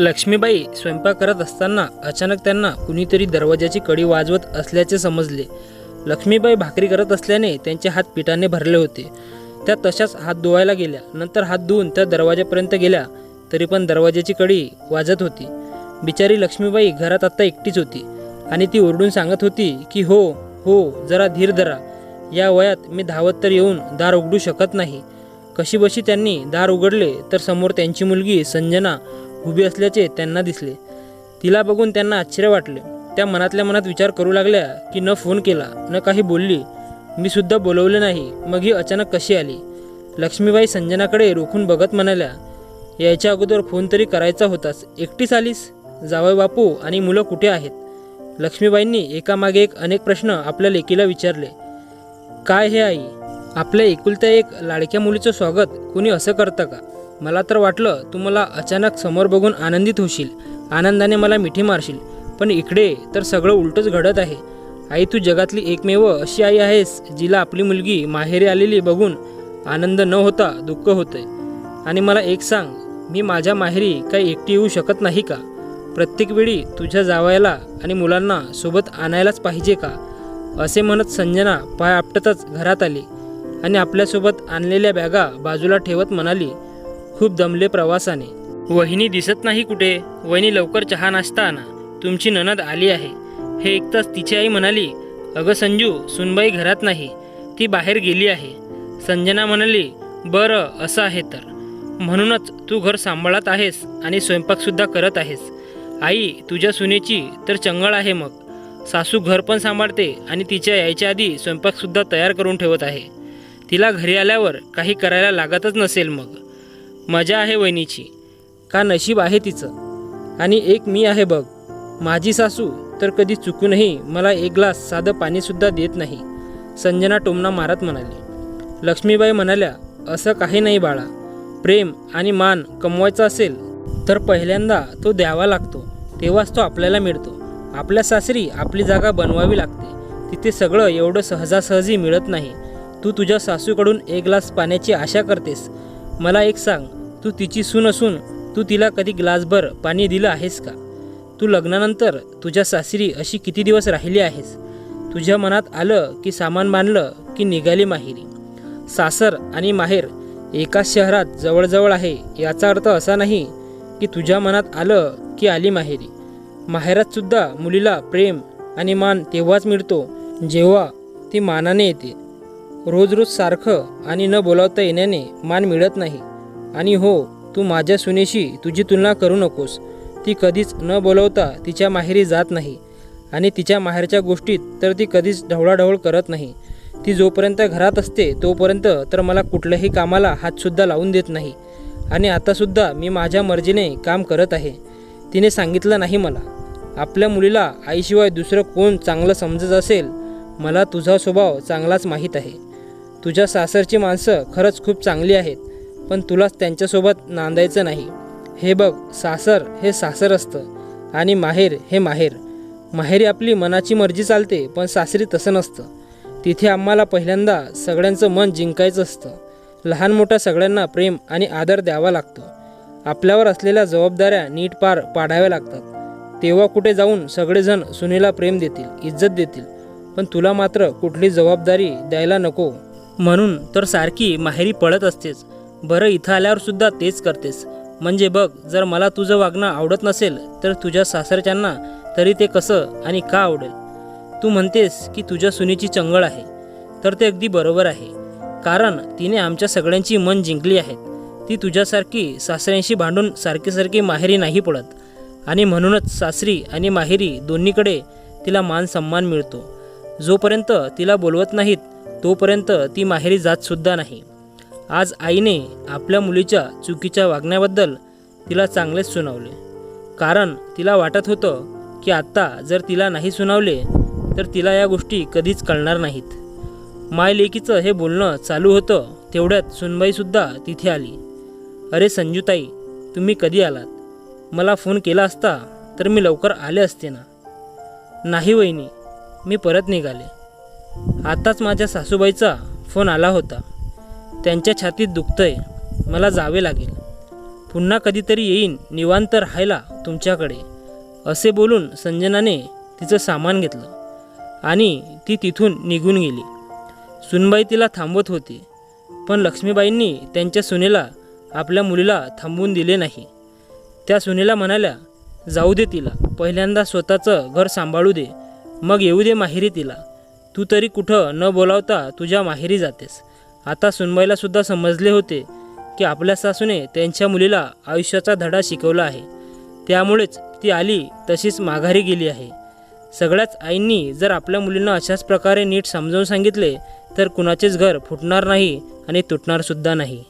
लक्ष्मीबाई स्वयंपाक करत असताना अचानक त्यांना कुणीतरी दरवाजाची कडी वाजवत असल्याचे समजले. लक्ष्मीबाई भाकरी करत असल्याने त्यांचे हात पिठाने भरले होते. त्या तशाच हात धुवायला गेल्या. नंतर हात धुवून त्या दरवाजापर्यंत गेल्या तरी पण दरवाजाची कडी वाजत होती. बिचारी लक्ष्मीबाई घरात आत्ता एकटीच होती आणि ती ओरडून सांगत होती की हो हो जरा धीर धरा. या वयात मी धावत तर येऊन दार उघडू शकत नाही. कशीबशी त्यांनी दार उघडले तर समोर त्यांची मुलगी संजना उभी असल्याचे त्यांना दिसले. तिला बघून त्यांना आश्चर्य वाटले. त्या मनातल्या मनात विचार करू लागल्या की न फोन केला न काही बोलली. मी सुद्धा बोलवले नाही. मग ही अचानक कशी आली? लक्ष्मीबाई संजनाकडे रोखून बघत म्हणाल्या यायच्या अगोदर फोन तरी करायचा होतास. एकटीच आलीस? जावय बापू आणि मुलं कुठे आहेत? लक्ष्मीबाईंनी एकामागे एक अनेक प्रश्न आपल्या लेकीला विचारले. काय हे आई? आपल्या एकुलत्या एक लाडक्या मुलीचं स्वागत कुणी असं करतं का? मला तर वाटलं तू मला अचानक समोर बघून आनंदित होशील. आनंदाने मला मिठी मारशील. पण इकडे तर सगळं उलटंच घडत आहे. आई तू जगातली एकमेव अशी आई आहेस जिला आपली मुलगी माहेरी आलेली बघून आनंद न होता दुःख होतंय. आणि मला एक सांग मी माझ्या माहेरी काही एकटी येऊ शकत नाही का? प्रत्येक वेळी तुझ्या जावयाला आणि मुलांना सोबत आणायलाच पाहिजे का? असे म्हणत संजना पाय आपटतच घरात आली आणि आपल्यासोबत आणलेल्या बॅगा बाजूला ठेवत म्हणाली खूप दमले प्रवासाने. वहिनी दिसत नाही कुठे? वहिनी लवकर चहा नाश्ता आणा. तुमची ननद आली आहे. हे ऐकताच तिची आई म्हणाली अगं संजू सुनबाई घरात नाही. ती बाहेर गेली आहे. संजना म्हणाली बरं असं आहे तर. म्हणूनच तू घर सांभाळत आहेस आणि स्वयंपाकसुद्धा करत आहेस. आई तुझ्या सुनेची तर चंगळ आहे मग. सासू घर पण सांभाळते आणि तिच्या यायच्या आधी स्वयंपाकसुद्धा तयार करून ठेवत आहे. तिला घरी आल्यावर काही करायला लागतच नसेल मग. मजा आहे वहिनीची का नशीब आहे तिचं? आणि एक मी आहे बघ माझी सासू तर कधी चुकूनही मला एक ग्लास साधं पाणीसुद्धा देत नाही संजना टोमना मारत म्हणाली. लक्ष्मीबाई म्हणाल्या असं काही नाही बाळा प्रेम आणि मान कमवायचा असेल तर पहिल्यांदा तो द्यावा लागतो तेव्हाच तो आपल्याला मिळतो. आपल्या सासरी आपली जागा बनवावी लागते तिथे सगळं एवढं सहजासहजी मिळत नाही. तू तुझ्या सासूकडून एक ग्लास पाण्याची आशा करतेस. मला एक सांग तू तिची सून असून तू तिला कधी ग्लासभर पाणी दिलं आहेस का? तू लग्नानंतर तुझ्या सासरी अशी किती दिवस राहिली आहेस? तुझ्या मनात आलं की सामान बांधलं की निघाली माहेरी? सासर आणि माहेर एकाच शहरात जवळजवळ आहे याचा अर्थ असा नाही की तुझ्या मनात आलं की आली माहेरी. माहेरातसुद्धा मुलीला प्रेम आणि मान तेव्हाच मिळतो जेव्हा ती मानाने येते. रोज रोज सारखं आणि न बोलावता येण्याने मान मिळत नाही. आणि हो तू माझ्या सुनेशी तुझी तुलना करू नकोस. ती कधीच न बोलवता तिच्या माहेरी जात नाही. आणि तिच्या माहेरच्या गोष्टीत तर ती कधीच ढवळाढवळ करत नाही. ती जोपर्यंत घरात असते तोपर्यंत तर मला कुठल्याही कामाला हातसुद्धा लावून देत नाही. आणि आतासुद्धा मी माझ्या मर्जीने काम करत आहे. तिने सांगितलं नाही मला. आपल्या मुलीला आईशिवाय दुसरं कोण चांगलं समजत असेल मला तुझा स्वभाव चांगलाच माहीत आहे. तुझ्या सासरची माणसं खरंच खूप चांगली आहेत. पण तुलाच त्यांच्यासोबत नांदायचं नाही. हे बघ सासर हे सासर असतं आणि माहेर हे माहेर. माहेरी आपली मनाची मर्जी चालते पण सासरी तसं नसतं. तिथे आम्हाला पहिल्यांदा सगळ्यांचं मन जिंकायचं असतं. लहान मोठ्या सगळ्यांना प्रेम आणि आदर द्यावा लागतो. आपल्यावर असलेल्या जबाबदाऱ्या नीट पार पाडाव्या लागतात. तेव्हा कुठे जाऊन सगळेजण सुनेला प्रेम देतील इज्जत देतील पण तुला मात्र कुठली जबाबदारी द्यायला नको. म्हणून तर सारखी माहेरी पळत असतेच. बरं इथं आल्यावर सुद्धा तेच करतेस. म्हणजे बघ जर मला तुझं वागणं आवडत नसेल तर तुझ्या सासरच्यांना तरी ते कसं आणि का आवडेल? तू म्हणतेस की तुझ्या सुनेची चंगळ आहे. तर ते अगदी बरोबर आहे. कारण तिने आमच्या सगळ्यांची मन जिंकली आहेत ती तुझ्यासारखी सासऱ्यांशी भांडून सारखी सारखी माहेरी नाही पडत. आणि म्हणूनच सासरी आणि माहेरी दोन्हीकडे तिला मान सन्मान मिळतो. जोपर्यंत तिला बोलवत नाहीत तोपर्यंत ती माहेरी जातसुद्धा नाही. आज आईने आपल्या मुलीच्या चुकीच्या वागण्याबद्दल तिला चांगलेच सुनावले. कारण तिला वाटत होतं की आत्ता जर तिला नाही सुनावले तर तिला या गोष्टी कधीच कळणार नाहीत. मायलेकीचं हे बोलणं चालू होतं तेवढ्यात सुनबाईसुद्धा तिथे आली. अरे संजूताई तुम्ही कधी आलात? मला फोन केला असता तर मी लवकर आले असते ना? नाही वहिनी मी परत निघाले. आत्ताच माझ्या सासूबाईचा फोन आला होता. त्यांच्या छातीत दुखतंय. मला जावे लागेल. पुन्हा कधीतरी येईन निवांत राहायला तुमच्याकडे. असे बोलून संजनाने तिचं सामान घेतलं आणि ती तिथून निघून गेली. सुनबाई तिला थांबवत होती पण लक्ष्मीबाईंनी त्यांच्या सुनेला आपल्या मुलीला थांबवून दिले नाही. त्या सुनेला म्हणाल्या जाऊ दे तिला पहिल्यांदा स्वतःचं घर सांभाळू दे मग येऊ दे माहेरी तिला. तू तरी कुठं न बोलावता तुझ्या माहेरी जातेस. आता सुनबाईला सुद्धा समजले होते की आपल्या सासूने त्यांच्या मुलीला आयुष्याचा धडा शिकवला आहे. त्यामुळेच ती आली तशीच माघारी गेली आहे. सगळ्याच आईंनी जर आपल्या मुलींना अशाच प्रकारे नीट समजावून सांगितले तर कुणाचेच घर फुटणार नाही आणि तुटणारसुद्धा नाही.